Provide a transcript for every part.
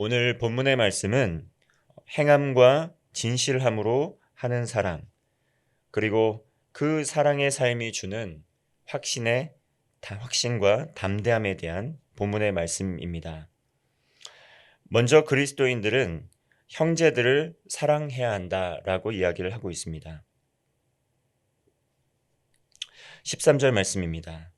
오늘 본문의 말씀은 행함과 진실함으로 하는 사랑, 그리고 그 사랑의 삶이 주는 확신의 확신과 담대함에 대한 본문의 말씀입니다. 먼저 그리스도인들은 형제들을 사랑해야 한다라고 이야기를 하고 있습니다. 13절 말씀입니다.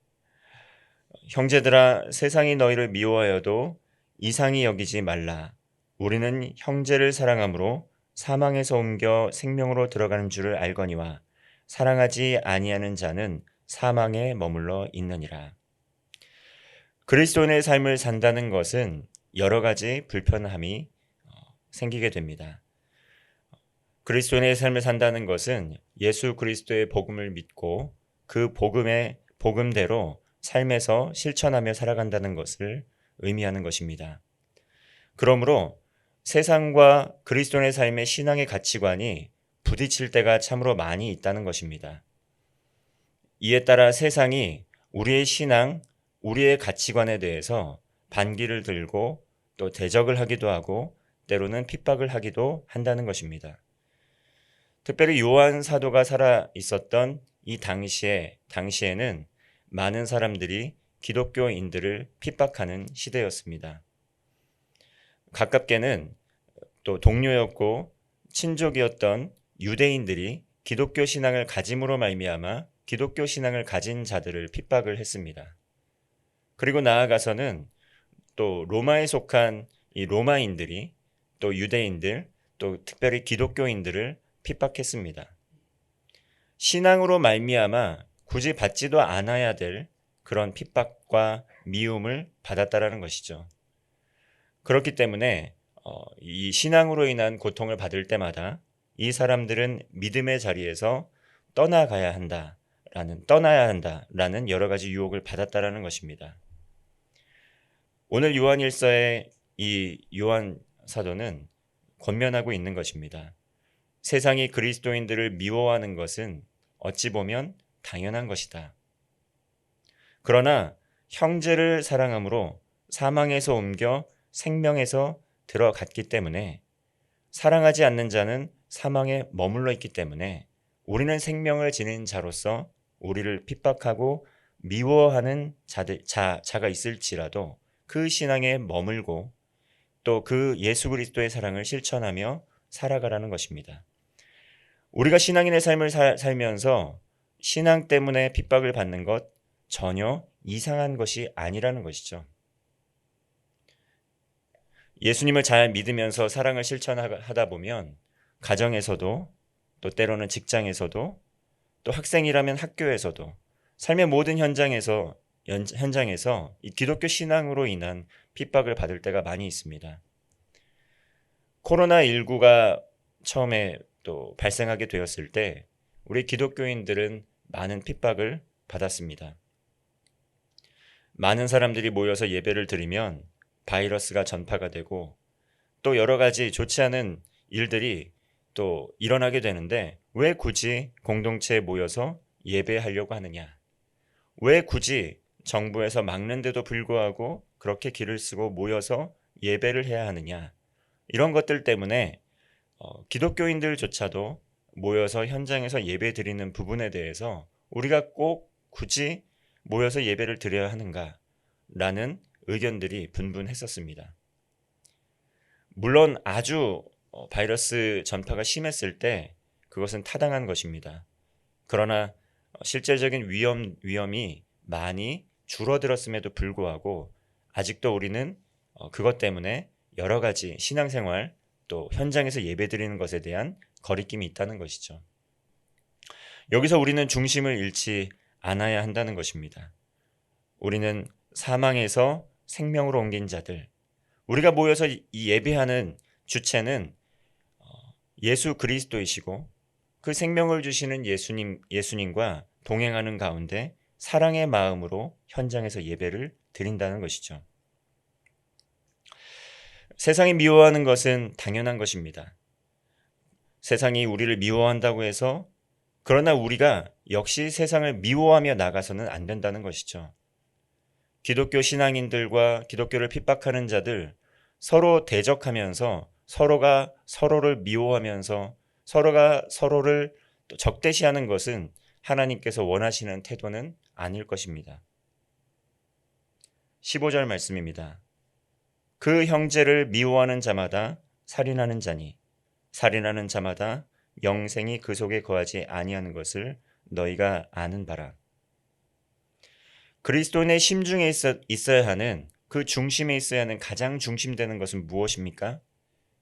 형제들아 세상이 너희를 미워하여도 이상히 여기지 말라. 우리는 형제를 사랑함으로 사망에서 옮겨 생명으로 들어가는 줄을 알거니와 사랑하지 아니하는 자는 사망에 머물러 있느니라. 그리스도인의 삶을 산다는 것은 여러 가지 불편함이 어, 생기게 됩니다. 그리스도인의 삶을 산다는 것은 예수 그리스도의 복음을 믿고 그 복음의 복음대로 삶에서 실천하며 살아간다는 것을 의미하는 것입니다. 그러므로 세상과 그리스도의 삶의 신앙의 가치관이 부딪힐 때가 참으로 많이 있다는 것입니다. 이에 따라 세상이 우리의 신앙, 우리의 가치관에 대해서 반기를 들고 또 대적을 하기도 하고 때로는 핍박을 하기도 한다는 것입니다. 특별히 요한 사도가 살아 있었던 이 당시에 당시에는 많은 사람들이 기독교인들을 핍박하는 시대였습니다. 가깝게는 또 동료였고 친족이었던 유대인들이 기독교 신앙을 가짐으로 말미암아 기독교 신앙을 가진 자들을 핍박을 했습니다. 그리고 나아가서는 또 로마에 속한 이 로마인들이 또 유대인들 또 특별히 기독교인들을 핍박했습니다. 신앙으로 말미암아 굳이 받지도 않아야 될 그런 핍박과 미움을 받았다라는 것이죠. 그렇기 때문에 어, 이 신앙으로 인한 고통을 받을 때마다 이 사람들은 믿음의 자리에서 떠나가야 한다라는 떠나야 한다라는 여러 가지 유혹을 받았다라는 것입니다. 오늘 요한일서의 이 요한 사도는 권면하고 있는 것입니다. 세상이 그리스도인들을 미워하는 것은 어찌 보면 당연한 것이다. 그러나 형제를 사랑함으로 사망에서 옮겨 생명에서 들어갔기 때문에 사랑하지 않는 자는 사망에 머물러 있기 때문에 우리는 생명을 지닌 자로서 우리를 핍박하고 미워하는 자들, 자, 자가 있을지라도 그 신앙에 머물고 또 그 예수 그리스도의 사랑을 실천하며 살아가라는 것입니다. 우리가 신앙인의 삶을 사, 살면서 신앙 때문에 핍박을 받는 것 전혀 이상한 것이 아니라는 것이죠. 예수님을 잘 믿으면서 사랑을 실천하다 보면 가정에서도 또 때로는 직장에서도 또 학생이라면 학교에서도 삶의 모든 현장에서 현장에서 이 기독교 신앙으로 인한 핍박을 받을 때가 많이 있습니다. 코로나 19가 처음에 또 발생하게 되었을 때 우리 기독교인들은 많은 핍박을 받았습니다. 많은 사람들이 모여서 예배를 드리면 바이러스가 전파가 되고 또 여러 가지 좋지 않은 일들이 또 일어나게 되는데 왜 굳이 공동체에 모여서 예배하려고 하느냐? 왜 굳이 정부에서 막는데도 불구하고 그렇게 길을 쓰고 모여서 예배를 해야 하느냐? 이런 것들 때문에 어, 기독교인들조차도 모여서 현장에서 예배 드리는 부분에 대해서 우리가 꼭 굳이 모여서 예배를 드려야 하는가 라는 의견들이 분분했었습니다. 물론 아주 어, 바이러스 전파가 심했을 때 그것은 타당한 것입니다. 그러나 어, 실제적인 위험, 위험이 많이 줄어들었음에도 불구하고 아직도 우리는 어, 그것 때문에 여러 가지 신앙생활 또 현장에서 예배 드리는 것에 대한 거리낌이 있다는 것이죠. 여기서 우리는 중심을 잃지 않아야 한다는 것입니다. 우리는 사망에서 생명으로 옮긴 자들, 우리가 모여서 이 예배하는 주체는 어, 예수 그리스도이시고 그 생명을 주시는 예수님, 예수님과 동행하는 가운데 사랑의 마음으로 현장에서 예배를 드린다는 것이죠. 세상이 미워하는 것은 당연한 것입니다. 세상이 우리를 미워한다고 해서 그러나 우리가 역시 세상을 미워하며 나가서는 안 된다는 것이죠. 기독교 신앙인들과 기독교를 핍박하는 자들 서로 대적하면서 서로가 서로를 미워하면서 서로가 서로를 또 적대시하는 것은 하나님께서 원하시는 태도는 아닐 것입니다. 15절 말씀입니다. 그 형제를 미워하는 자마다 살인하는 자니 살인하는 자마다 영생이 그 속에 거하지 아니하는 것을 너희가 아는 바라. 그리스도인의 심중에 있어, 있어야 하는 그 중심에 있어야 하는 가장 중심되는 것은 무엇입니까?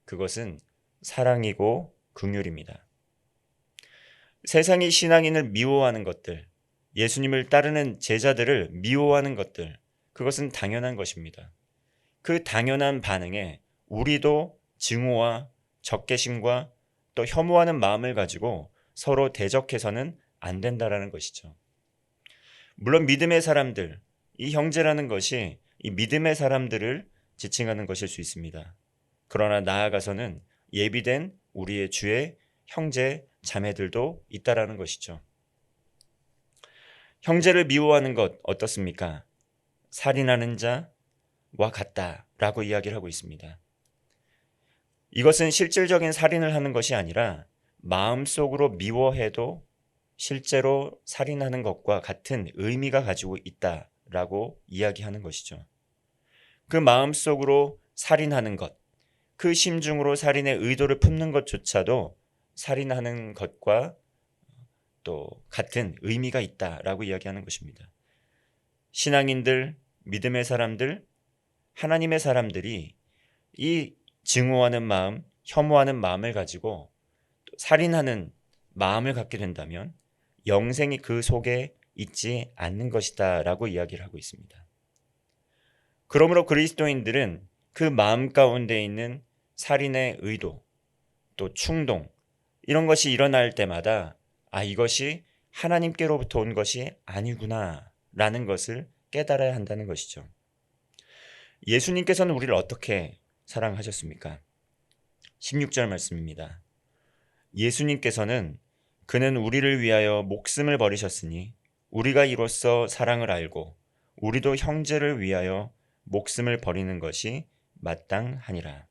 그것은 사랑이고 긍휼입니다. 세상이 신앙인을 미워하는 것들, 예수님을 따르는 제자들을 미워하는 것들, 그것은 당연한 것입니다. 그 당연한 반응에 우리도 증오와 적개심과 또 혐오하는 마음을 가지고 서로 대적해서는 안 된다라는 것이죠. 물론 믿음의 사람들, 이 형제라는 것이 이 믿음의 사람들을 지칭하는 것일 수 있습니다. 그러나 나아가서는 예비된 우리의 주의 형제, 자매들도 있다라는 것이죠. 형제를 미워하는 것 어떻습니까? 살인하는 자와 같다라고 이야기를 하고 있습니다. 이것은 실질적인 살인을 하는 것이 아니라 마음속으로 미워해도 실제로 살인하는 것과 같은 의미가 가지고 있다라고 이야기하는 것이죠. 그 마음속으로 살인하는 것, 그 심중으로 살인의 의도를 품는 것조차도 살인하는 것과 또 같은 의미가 있다라고 이야기하는 것입니다. 신앙인들, 믿음의 사람들, 하나님의 사람들이 이 증오하는 마음, 혐오하는 마음을 가지고 살인하는 마음을 갖게 된다면 영생이 그 속에 있지 않는 것이다 라고 이야기를 하고 있습니다. 그러므로 그리스도인들은 그 마음 가운데 있는 살인의 의도, 또 충동, 이런 것이 일어날 때마다 아, 이것이 하나님께로부터 온 것이 아니구나 라는 것을 깨달아야 한다는 것이죠. 예수님께서는 우리를 어떻게 사랑하셨습니까? 16절 말씀입니다. 예수님께서는 그는 우리를 위하여 목숨을 버리셨으니 우리가 이로써 사랑을 알고 우리도 형제를 위하여 목숨을 버리는 것이 마땅하니라.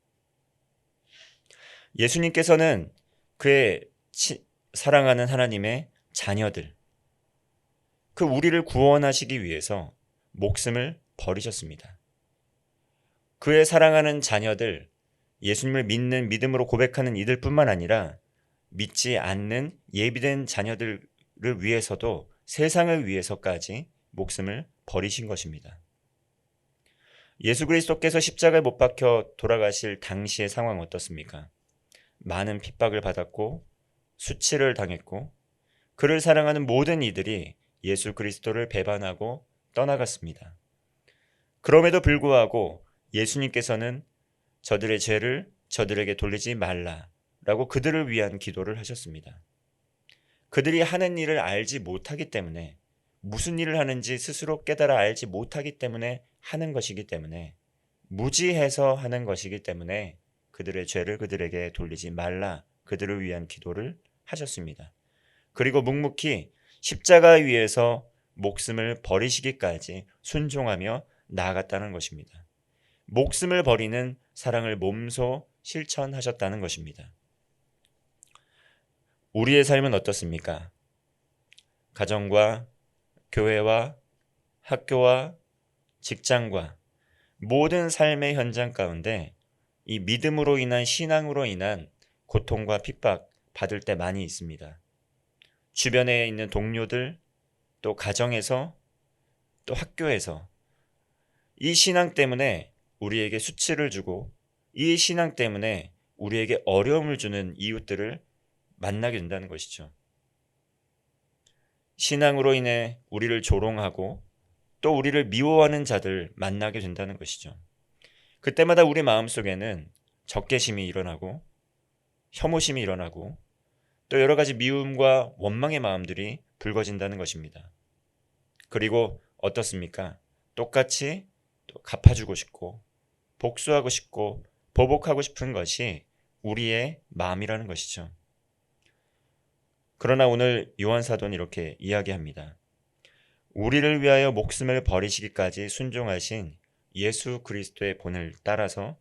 예수님께서는 그의 치, 사랑하는 하나님의 자녀들, 그 우리를 구원하시기 위해서 목숨을 버리셨습니다. 그의 사랑하는 자녀들, 예수님을 믿는 믿음으로 고백하는 이들뿐만 아니라 믿지 않는 예비된 자녀들을 위해서도 세상을 위해서까지 목숨을 버리신 것입니다. 예수 그리스도께서 십자가에 못 박혀 돌아가실 당시의 상황 어떻습니까? 많은 핍박을 받았고 수치를 당했고 그를 사랑하는 모든 이들이 예수 그리스도를 배반하고 떠나갔습니다. 그럼에도 불구하고 예수님께서는 저들의 죄를 저들에게 돌리지 말라라고 그들을 위한 기도를 하셨습니다. 그들이 하는 일을 알지 못하기 때문에 무슨 일을 하는지 스스로 깨달아 알지 못하기 때문에 하는 것이기 때문에 무지해서 하는 것이기 때문에 그들의 죄를 그들에게 돌리지 말라 그들을 위한 기도를 하셨습니다. 그리고 묵묵히 십자가 위에서 목숨을 버리시기까지 순종하며 나아갔다는 것입니다. 목숨을 버리는 사랑을 몸소 실천하셨다는 것입니다. 우리의 삶은 어떻습니까? 가정과 교회와 학교와 직장과 모든 삶의 현장 가운데 이 믿음으로 인한 신앙으로 인한 고통과 핍박 받을 때 많이 있습니다. 주변에 있는 동료들, 또 가정에서, 또 학교에서 이 신앙 때문에 우리에게 수치를 주고 이 신앙 때문에 우리에게 어려움을 주는 이웃들을 만나게 된다는 것이죠. 신앙으로 인해 우리를 조롱하고 또 우리를 미워하는 자들 만나게 된다는 것이죠. 그때마다 우리 마음속에는 적개심이 일어나고 혐오심이 일어나고 또 여러 가지 미움과 원망의 마음들이 불거진다는 것입니다. 그리고 어떻습니까? 똑같이 또 갚아주고 싶고 복수하고 싶고 보복하고 싶은 것이 우리의 마음이라는 것이죠. 그러나 오늘 요한 사도는 이렇게 이야기합니다. 우리를 위하여 목숨을 버리시기까지 순종하신 예수 그리스도의 본을 따라서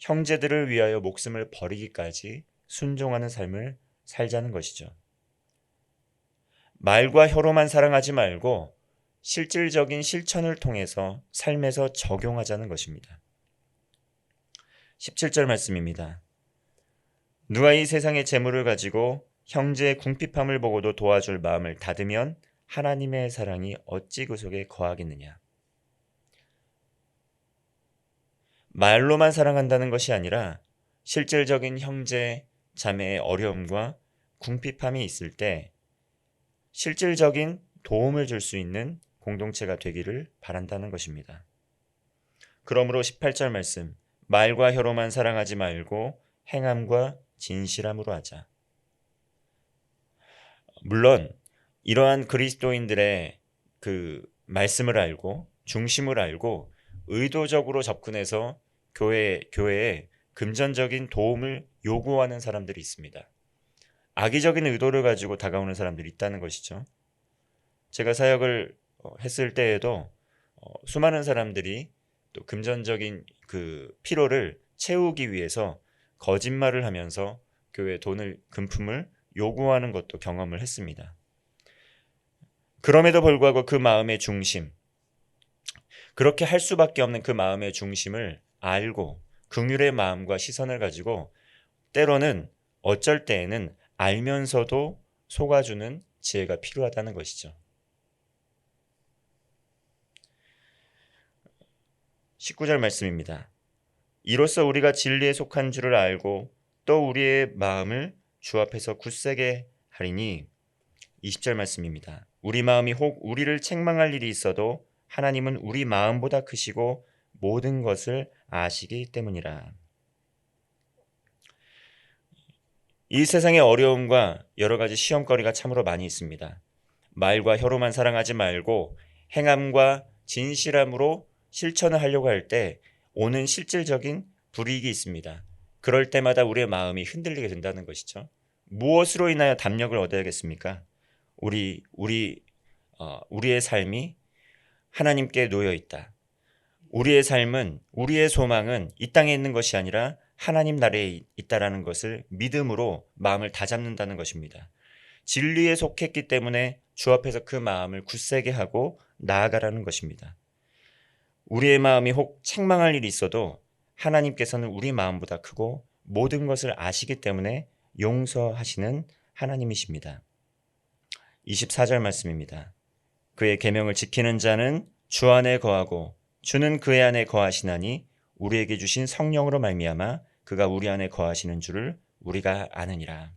형제들을 위하여 목숨을 버리기까지 순종하는 삶을 살자는 것이죠. 말과 혀로만 사랑하지 말고 실질적인 실천을 통해서 삶에서 적용하자는 것입니다. 17절 말씀입니다. 누가 이 세상의 재물을 가지고 형제의 궁핍함을 보고도 도와줄 마음을 닫으면 하나님의 사랑이 어찌 그 속에 거하겠느냐. 말로만 사랑한다는 것이 아니라 실질적인 형제, 자매의 어려움과 궁핍함이 있을 때 실질적인 도움을 줄 수 있는 공동체가 되기를 바란다는 것입니다. 그러므로 18절 말씀, 말과 혀로만 사랑하지 말고 행함과 진실함으로 하자. 물론 이러한 그리스도인들의 그 말씀을 알고 중심을 알고 의도적으로 접근해서 교회 교회에 금전적인 도움을 요구하는 사람들이 있습니다. 악의적인 의도를 가지고 다가오는 사람들이 있다는 것이죠. 제가 사역을 어, 했을 때에도 어, 수많은 사람들이 또 금전적인 그 피로를 채우기 위해서 거짓말을 하면서 교회 돈을 금품을 요구하는 것도 경험을 했습니다. 그럼에도 불구하고 그 마음의 중심, 그렇게 할 수밖에 없는 그 마음의 중심을 알고 긍휼의 마음과 시선을 가지고 때로는 어쩔 때에는 알면서도 속아주는 지혜가 필요하다는 것이죠. 19절 말씀입니다. 이로써 우리가 진리에 속한 줄을 알고 또 우리의 마음을 주 앞에서 굳세게 하리니 20절 말씀입니다. 우리 마음이 혹 우리를 책망할 일이 있어도 하나님은 우리 마음보다 크시고 모든 것을 아시기 때문이라. 이 세상의 어려움과 여러 가지 시험거리가 참으로 많이 있습니다. 말과 혀로만 사랑하지 말고 행함과 진실함으로 실천을 하려고 할 때 오는 실질적인 불이익이 있습니다. 그럴 때마다 우리의 마음이 흔들리게 된다는 것이죠. 무엇으로 인하여 담력을 얻어야겠습니까? 우리 우리 어, 우리의 삶이 하나님께 놓여 있다. 우리의 삶은 우리의 소망은 이 땅에 있는 것이 아니라 하나님 나라에 있다라는 것을 믿음으로 마음을 다잡는다는 것입니다. 진리에 속했기 때문에 주 앞에서 그 마음을 굳세게 하고 나아가라는 것입니다. 우리의 마음이 혹 책망할 일이 있어도 하나님께서는 우리 마음보다 크고 모든 것을 아시기 때문에 용서하시는 하나님이십니다. 24절 말씀입니다. 그의 계명을 지키는 자는 주 안에 거하고 주는 그의 안에 거하시나니 우리에게 주신 성령으로 말미암아 그가 우리 안에 거하시는 줄을 우리가 아느니라.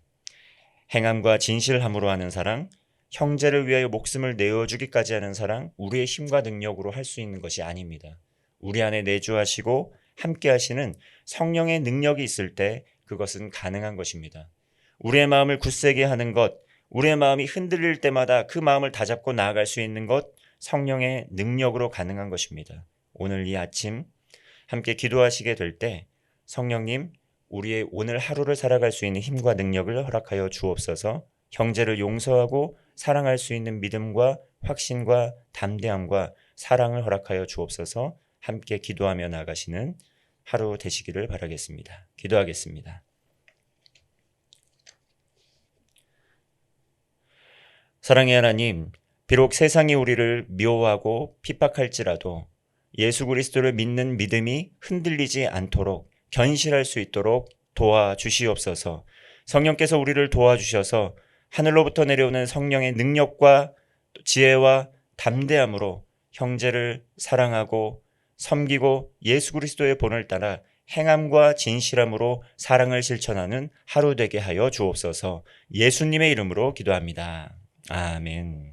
행함과 진실함으로 하는 사랑, 형제를 위하여 목숨을 내어주기까지 하는 사랑, 우리의 힘과 능력으로 할 수 있는 것이 아닙니다. 우리 안에 내주하시고 함께 하시는 성령의 능력이 있을 때 그것은 가능한 것입니다. 우리의 마음을 굳세게 하는 것, 우리의 마음이 흔들릴 때마다 그 마음을 다잡고 나아갈 수 있는 것, 성령의 능력으로 가능한 것입니다. 오늘 이 아침 함께 기도하시게 될 때 성령님, 우리의 오늘 하루를 살아갈 수 있는 힘과 능력을 허락하여 주옵소서 형제를 용서하고 사랑할 수 있는 믿음과 확신과 담대함과 사랑을 허락하여 주옵소서 함께 기도하며 나가시는 하루 되시기를 바라겠습니다. 기도하겠습니다. 사랑의 하나님, 비록 세상이 우리를 미워하고 핍박할지라도 예수 그리스도를 믿는 믿음이 흔들리지 않도록 견실할 수 있도록 도와주시옵소서. 성령께서 우리를 도와주셔서 하늘로부터 내려오는 성령의 능력과 지혜와 담대함으로 형제를 사랑하고 섬기고 예수 그리스도의 본을 따라 행함과 진실함으로 사랑을 실천하는 하루 되게 하여 주옵소서 예수님의 이름으로 기도합니다. 아멘.